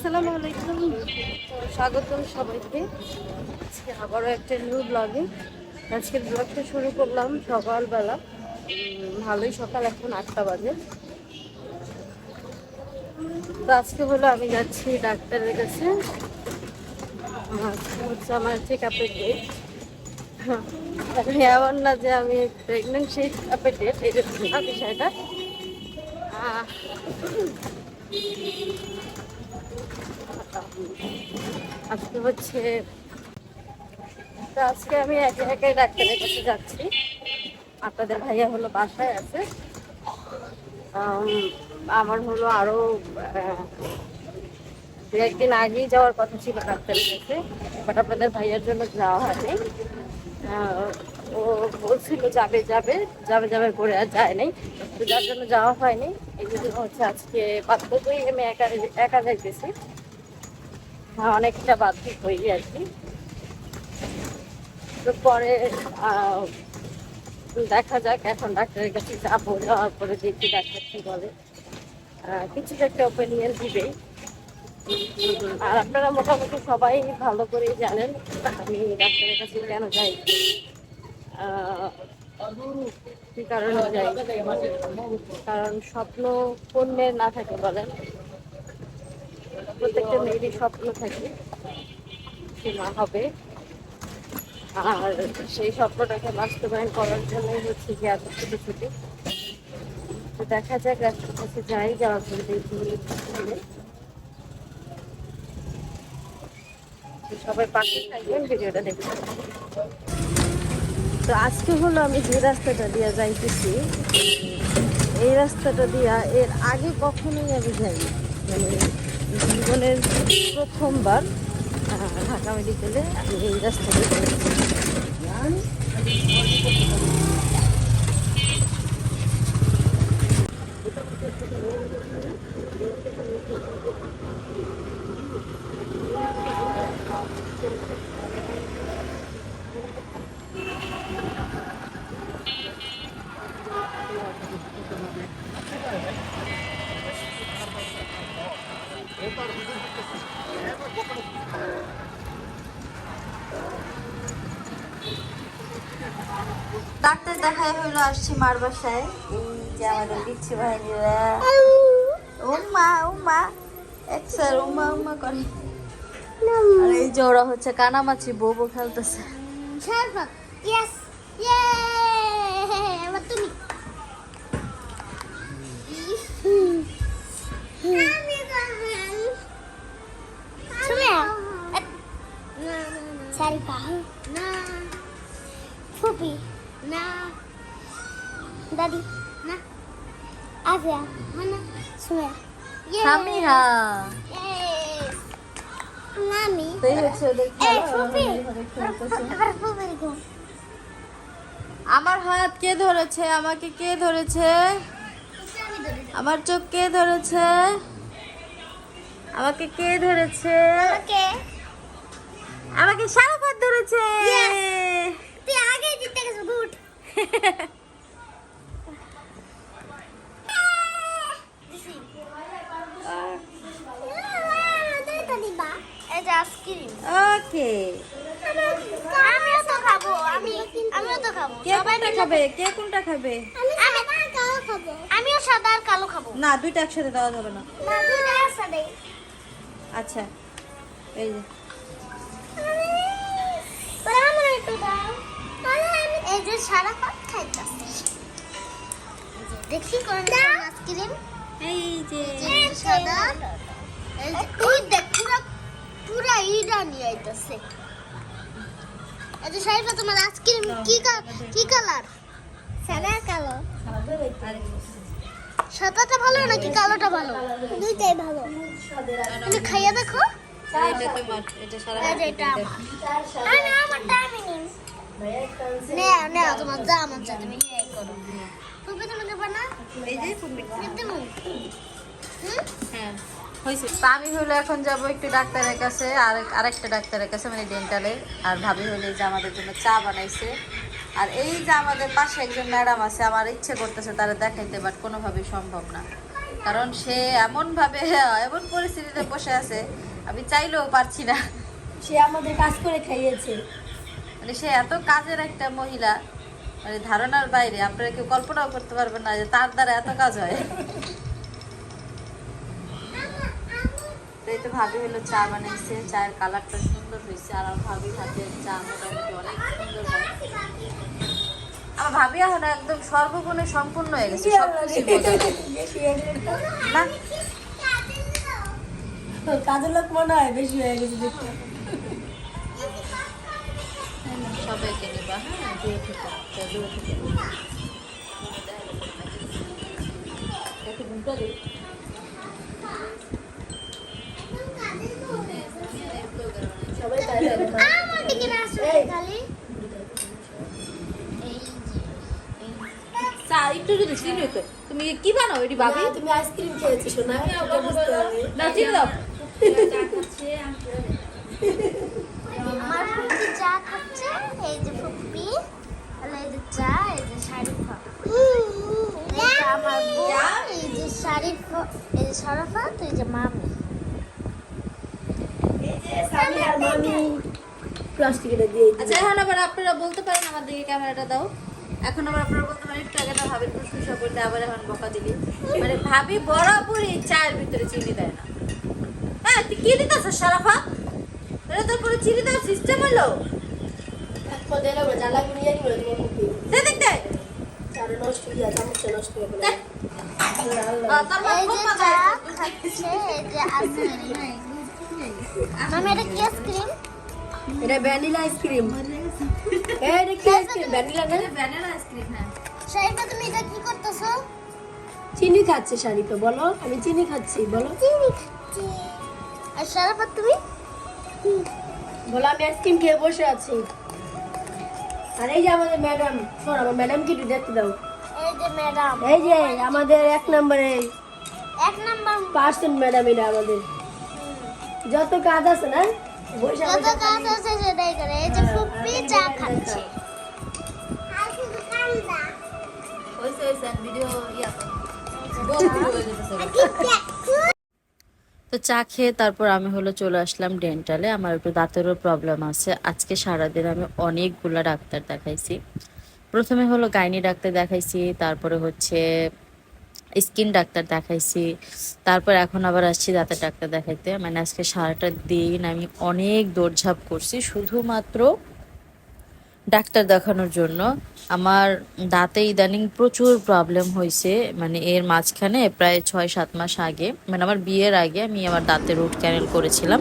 আসসালামু আলাইকুম। স্বাগতম সবাইকে। আজকে আবারও একটা নিউ ব্লগে আজকের ব্লগটা শুরু করলাম সকালবেলা। ভালোই সকাল, এখন আটটা বাজে। তো আজকে হলো আমি যাচ্ছি ডাক্তারের কাছে। হচ্ছে আমার চেক আপের ডেট এমন না যে আমি প্রেগনেন্ট সেই আপের ডেট না বিষয়টা। আজকে হচ্ছে, তো আজকে আমি একে একে ডাক্তারের কাছে যাচ্ছি। আপনাদের ভাইয়া হলো বাসায় আছে। আমার হলো আরও দু একদিন আগেই যাওয়ার কথা ছিল ডাক্তারের কাছে বাট আপনাদের ভাইয়ার জন্য যাওয়া হয়নি। ও বলছিল যাবে যাবে যাবে যাবে করে আর যায় নাই। তো যার জন্য যাওয়া হয়নি। এই জন্য হচ্ছে আজকে বাধ্য আমি একা একা যাইতেছি। অনেকটা বাধ্য হই আর তো পরে দেখা যাক এখন ডাক্তারের কাছে যাব যাওয়ার পরে দেখি ডাক্তার কি বলে। আহ, কিছু একটা ওপিনিয়ন উম, আর আপনারা মোটামুটি সবাই ভালো করেই জানেন আমি ডাক্তারের কাছে কেন যাই? কি কারণে যাই? কারণ স্বপ্ন মেয়ের না থাকে বলেন। প্রত্যেকটা মেয়েরই স্বপ্ন থাকে সে মা হবে। আর সেই স্বপ্নটাকে বাস্তবায়ন করার জন্যই হচ্ছে কি এত ছোটো ছুটি তো দেখা যাক রাস্তার কাছে যাই যাওয়ার পরে দেখি সবাই পাশে থাকবেন, ভিডিওটা দেখতে তো আজকে হলো আমি যে রাস্তাটা দিয়ে যাইতেছি, এই রাস্তাটা দিয়া এর আগে কখনোই আমি যাইনি। মানে জীবনের প্রথমবার ঢাকা মেডিকেলে আমি এই রাস্তা ডাক্তার দেখায় হইল আসছি মার বাসায়। এই যে আমাদের দিচ্ছি ভাইরা উম্মা উম্মা। এক স্যার উম্মা উম্মা করে। আর এই যে ওরা হচ্ছে কানামাছি বউ খেলতেছে। সারিফা না। দাদি না। আফিয়া না সুমিয়া সামিহা! মামি। এই হচ্ছে ওদের আমার হাত কে ধরেছে? আমাকে কে ধরেছে? আমার চোখ কে ধরেছে? আমাকে কে ধরেছে? আমাকে। সারাফাত ধরেছে। তুই আগে জিতে গেছিস গুড আইসক্রিম। ওকে। আমিও তো খাব আমি আমিও তো খাব। কে কোনটা খাবে? কে কোনটা খাবে? আমি সাদা কালো খাব। আমিও সাদা আর কালো খাব। না দুইটা একসাথে দেওয়া যাবে না। না দুটো একসাথে। আচ্ছা এই যে। এই যে সারা ভাত খাইতাছি। দেখি কোন আইসক্রিম। এই যে। সাদা। এই যে তুই দেখ পুরা পুরা ইডা নিয়ে আইতাছে। এই যে সাইফা তোমার আইসক্রিম কি কা- কালার? সাদা কালো। সাদাটা ভালো নাকি কালোটা ভালো? দুইটাই ভালো। তুমি খাইয়া দেখো। এটা সারা এটা আমার। আমি আমারটা আমি নিই নে নে তোমার যা মন চায় তুমি এই করো তুমি তুমি নেবা না এই যে হ্যাঁ হয়েছে আমি হলো এখন যাব একটু ডাক্তারের কাছে আর আরেকটা ডাক্তারের কাছে মানে ডেন্টালে আর ভাবি হলো যে আমাদের জন্য চা বানাইছে। আর এই যে আমাদের পাশে একজন ম্যাডাম আছে আমার ইচ্ছে করতেছে তারা দেখাইতে বাট কোনোভাবেই সম্ভব না। কারণ সে এমন ভাবে এমন পরিস্থিতিতে বসে আছে আমি চাইলেও পারছি না। সে আমাদের কাজ করে খাইয়েছে। মানে সে এত কাজের একটা মহিলা মানে ধারণার বাইরে আপনারা কেউ কল্পনাও করতে পারবেন না যে তার দ্বারা এত কাজ হয়। তো ভাবি হলো চা বানাইছে চায়ের কালারটা সুন্দর হয়েছে আর আমার ভাবির হাতে চা মোটামুটি অনেক সুন্দর হয়। আমার ভাবি এখন একদম সর্বগুণে সম্পূর্ণ হয়ে গেছে সব কিছু। না? কাজের লোক মনে হয় বেশি হয়ে গেছে দেখতে। দূরে থেকে দূরে থেকে। একটু ঘুমটা দিই সবাই তাই একটু যদি চিনি তুমি কি বানাও? এটি ভাবি তুমি আইসক্রিম খেয়েছো শোনা। না চিনি দাও। আমার ফুপি খাচ্ছে? এই যে ফুপি এই যে চা এই যে শারিফা এই যে আমার বোন এই যে শারিফা এই যে শরফা তো যে মামি। সামি আর মামি। প্লাস্টিকের দিয়ে আচ্ছা এখন আবার আপনারা বলতে পারেন আমার দিকে ক্যামেরাটা দাও। এখন আবার আপনারা বলতে পারেন একটু আগে ভাবির প্রশংসা করতে আবার এখন বকা দিলি। মানে ভাবি বরাবরই চায়ের ভিতরে চিনি দেয় না। হ্যাঁ তুই কি দিতেছ সারাফা? এটা তোর কোনো চিনি দেওয়ার সিস্টেম হলো? মানে এই খুব যে মজা চা হয়েছে। খাচ্ছে এই যে আইসক্রিম এটা কি আইসক্রিম? এটা ভ্যানিলা আইসক্রিম। এটা কি আইসক্রিম ভ্যানিলা না? ভ্যানিলা আইসক্রিম হ্যাঁ। শারিফা তুমি এটা কি করতেছো? চিনি খাচ্ছে শারিফা বলো। আমি চিনি খাচ্ছি বলো। চিনি খাচ্ছি। আর শরফা তুমি? বলো আমি আইসক্রিম খেয়ে বসে আছি। আর এই যে আমাদের ম্যাডাম শোন আমার ম্যাডামকে একটু দেখতে দাও। এই যে ম্যাডাম এই যে আমাদের এক নম্বরে এক নাম্বার পার্সেন্ট ম্যাডাম এটা আমাদের। যত কাজ আছে না বসে যত কাজ আছে সেটাই করে। এই যে ফুপি চা খাচ্ছে। হয়েছে হয়েছে ভিডিও ইয়া তো চা খেয়ে তারপর আমি হলো চলে আসলাম ডেন্টালে। আমার একটু দাঁতেরও প্রবলেম আছে। আজকে সারাদিন আমি অনেকগুলা ডাক্তার দেখাইছি। প্রথমে হলো গাইনি ডাক্তার দেখাইছি, তারপরে হচ্ছে স্কিন ডাক্তার দেখাইছি, তারপর এখন আবার আসছি দাঁতের ডাক্তার দেখাইতে। মানে আজকে সারাটা দিন আমি অনেক দৌড়ঝাঁপ করছি, শুধুমাত্র ডাক্তার দেখানোর জন্য। আমার দাঁতে ইদানিং প্রচুর প্রবলেম হয়েছে মানে এর মাঝখানে প্রায় ছয়, সাত মাস আগে মানে আমার বিয়ের আগে আমি আমার দাঁতে রুট ক্যানেল করেছিলাম।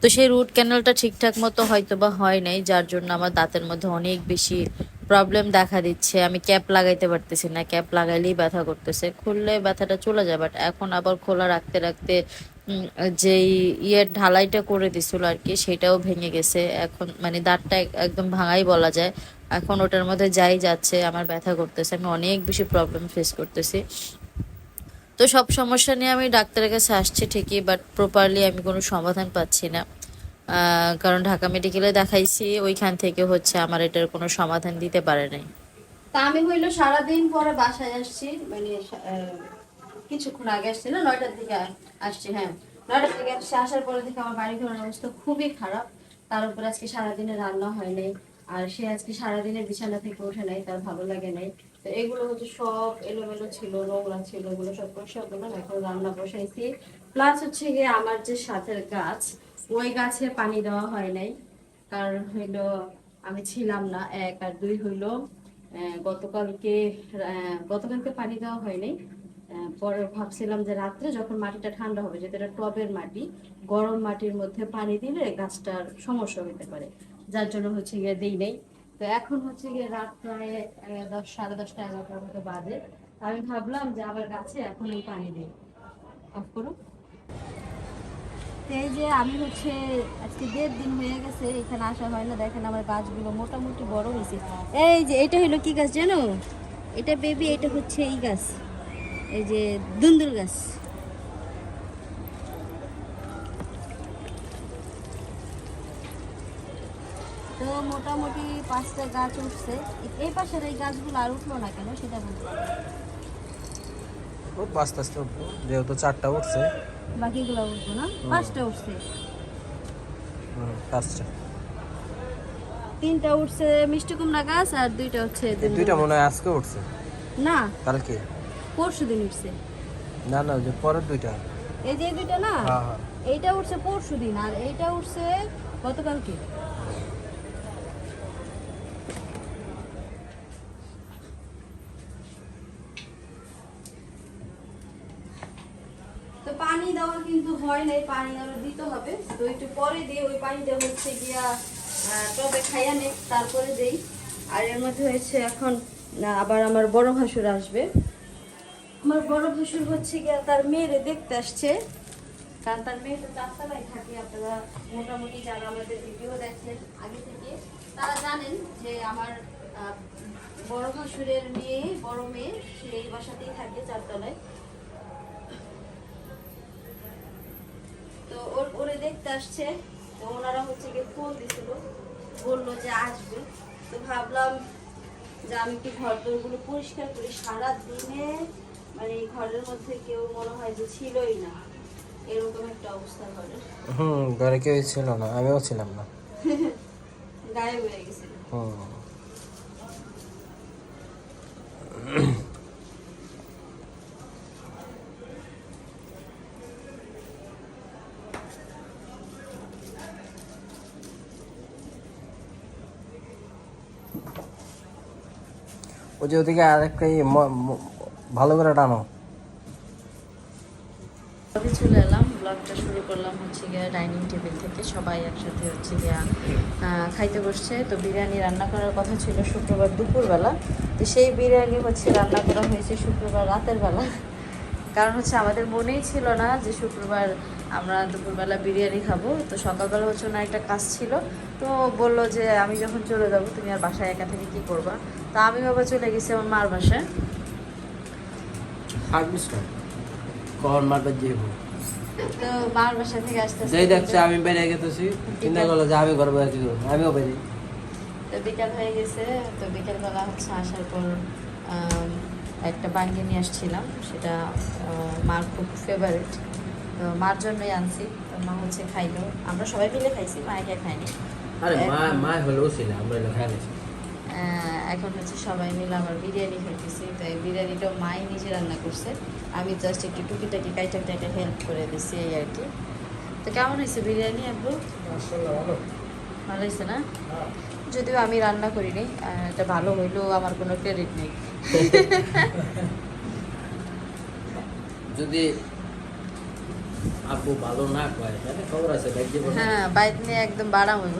তো সেই রুট ক্যানেলটা ঠিকঠাক মতো হয়তো বা হয় নাই, যার জন্য আমার দাঁতের মধ্যে অনেক বেশি প্রবলেম দেখা দিচ্ছে। আমি ক্যাপ লাগাইতে পারতেছি না ক্যাপ লাগাইলেই ব্যথা করতেছে। খুললে ব্যথাটা চলে যায় বাট এখন আবার খোলা রাখতে রাখতে যেই ইয়ের ঢালাইটা করে দিছিল আর কি, সেটাও ভেঙে গেছে। এখন মানে দাঁতটা একদম ভাঙাই বলা যায়। এখন ওটার মধ্যে যাই যাচ্ছে, আমার ব্যথা করতেছে, আমি অনেক বেশি প্রবলেম ফেস করতেছি। তো সব সমস্যা নিয়ে আমি ডাক্তারের কাছে আসছি ঠিকই বাট প্রপারলি আমি কোনো সমাধান পাচ্ছি না। কারণ ঢাকা মেডিকেলে দেখাইছি, ওইখান থেকে হচ্ছে আমার এটার কোনো সমাধান দিতে পারে নাই। তা আমি হইল সারাদিন পরে বাসায় আসছি মানে কিছুক্ষণ আগে আসছি না নয়টার দিকে আসছি হ্যাঁ। নয়টার দিকে আসছি আসার পরে দেখি আমার বাড়ি ঘরের অবস্থা খুবই খারাপ। তার উপর আজকে সারাদিনে রান্না হয় নাই, আর সে আজকে সারাদিনে বিছানা থেকে ওঠে নাই, তার ভালো লাগে নাই। তো এগুলো হচ্ছে সব এলোমেলো ছিল, নোংরা ছিল, এগুলো সব পরিষ্কার করলাম, এখন রান্না বসাইছি। প্লাস হচ্ছে গিয়ে আমার যে সাথের গাছ, ওই গাছে পানি দেওয়া হয় নাই। কারণ হইল আমি ছিলাম না, এক আর দুই হইল। গতকালকে গতকালকে পানি দেওয়া হয়নি পরে ভাবছিলাম যে রাত্রে যখন মাটিটা ঠান্ডা হবে যেটা টবের মাটি, গরম মাটির মধ্যে পানি দিলে গাছটার সমস্যা হতে পারে। যার জন্য হচ্ছে গিয়ে দিই নেই। তো এখন হচ্ছে গিয়ে রাত প্রায় দশ, সাড়ে দশটা, এগারোটার মতো বাজে। আমি ভাবলাম যে আবার গাছে এখনই পানি দিই। অফ করো। এই যে আমি হচ্ছে আজকে দেড় দিন হয়ে গেছে, এখানে আসা হয় না। দেখেন আমার গাছগুলো মোটামুটি বড় হয়েছে। এই যে, এটা হলো কি গাছ জানো? এটা বেবি এটা হচ্ছে এই গাছ। এই যে দুন্দুল গাছ। তো মোটামুটি পাঁচটা গাছ উঠছে। এই পাশের এই গাছগুলো আর উঠল না কেন সেটা বলতে উঠবো আস্তে আস্তে উঠবো যেহেতু চারটা উঠছে। বাকিগুলো উঠবো না? পাঁচটা উঠছে। পাঁচটা। তিনটা উঠছে মিষ্টি কুমড়া গাছ আর দুইটা হচ্ছে এই দুইটা মনে হয় আজকে উঠছে। না। কালকে? পরশু দিন উঠছে। না না যে পরের দুইটা। এই যে দুইটা না? হ্যাঁ হ্যাঁ। এইটা উঠছে পরশু দিন আর এইটা উঠছে গতকালকে। তো পানি দেওয়ার কিন্তু হয় নাই পানি আরও দিতে হবে। তো একটু পরে দিয়ে ওই পানিটা হচ্ছে গিয়া টবে খাইয়া নে তারপরে দেই। আর এর মধ্যে হয়েছে এখন আবার আমার বড় ভাসুর আসবে। আমার বড় ভাসুর হচ্ছে গিয়া তার মেয়েরে দেখতে আসছে। কারণ তার মেয়ে তো চারতলায় থাকে, আপনারা মোটামুটি যারা আমাদের ভিডিও দেখেন আগে থেকে, তারা জানেন যে আমার বড় ভাসুরের মেয়ে, বড় মেয়ে, সে এই বাসাতেই থাকে চারতলায়। তো ওর, ওরে দেখতে আসছে, তো ওনারা হচ্ছে গিয়ে ফোন দিছিল, বলল যে আসবে। তো ভাবলাম যে আমি কি ঘর দোরগুলো পরিষ্কার করি? সারা দিনে মানে এই ঘরের মধ্যে কেউ মনে হয় যে ছিলই না। এরকম একটা অবস্থা ঘরের হুম ঘরে কেউ ছিল না আমিও ছিলাম না। গায়ে হয়ে গেছিল। হুম। ওই যে ওদিকে আরেকটা ইয়ে ম- ম- ভালো করে টানো। চলে এলাম ব্লগটা শুরু করলাম হচ্ছে গিয়া ডাইনিং টেবিল থেকে। সবাই একসাথে হচ্ছে গিয়া খাইতে বসছে। তো বিরিয়ানি রান্না করার কথা ছিল শুক্রবার দুপুরবেলা। তো সেই বিরিয়ানি হচ্ছে রান্না করা হয়েছে শুক্রবার রাতের বেলা। কারণ হচ্ছে আমাদের মনেই ছিল না যে শুক্রবার আমরা দুপুরবেলা বিরিয়ানি খাব। তো সকালবেলা হচ্ছে ওনার একটা কাজ ছিল। তো বলল যে, আমি যখন চলে যাব, তুমি আর বাসায় একা থেকে কী করবা? তা আমি বাবা চলে গেছি আমার মার বাসায়। কখন তো মার বাসা থেকে আসতে আসতে যেই দেখছে আমি বেরিয়ে গেতেছি। চিন্তা করল যে আমি ঘর বাইরে কি করব? আমিও বেরিয়ে তো বিকাল হয়ে গেছে। তো বিকালবেলা হচ্ছে আসার পর একটা বাঙ্গি নিয়ে আসছিলাম। সেটা মার খুব ফেভারিট তো মার জন্যই আনছি। তো মা হচ্ছে খাইলো। আমরা সবাই মিলে খাইছি মা একা খাইনি আরে মা মা হলেও ছিল আমরা এলো খাই গেছি আহ, এখন হচ্ছে সবাই মিলে আমার বিরিয়ানি খাইতেছি। তো এই বিরিয়ানিটাও মাই নিজে রান্না করছে। আমি জাস্ট একটু টুকিটাকি কাইটা টাইটা হেল্প করে দিছি এই আর কি। তো কেমন হয়েছে বিরিয়ানি আব্বু? ভালো। হয়েছে না? যদিও আমি রান্না করিনি এটা ভালো হইলেও আমার কোনো ক্রেডিট নেই। যদি আব্বু ভালো না কয় তাহলে খবর আছে হ্যাঁ বাইক নিয়ে একদম বাড়া হইব।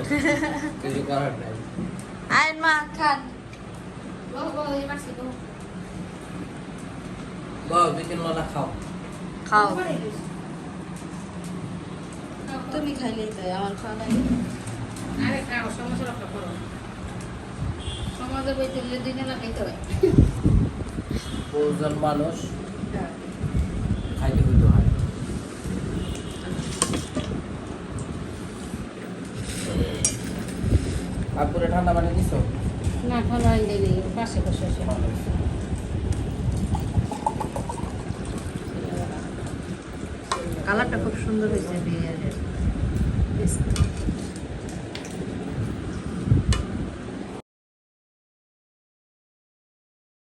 কিছু করার নাই। আইন মা খান খাও। খাও। তুমি খাইলেই তো আমার খাওয়া লাগে আরে খাও সমস্যা রক্ষা করো। সমাজের বইতে দুই জনে খাইতে হয় মানুষ খাইতে হইতে হয় আপুরে ঠান্ডা পানি দিছো? না ঠান্ডা পানি দিই পাশে বসে আসে কালারটা খুব সুন্দর হয়েছে বিরিয়ানির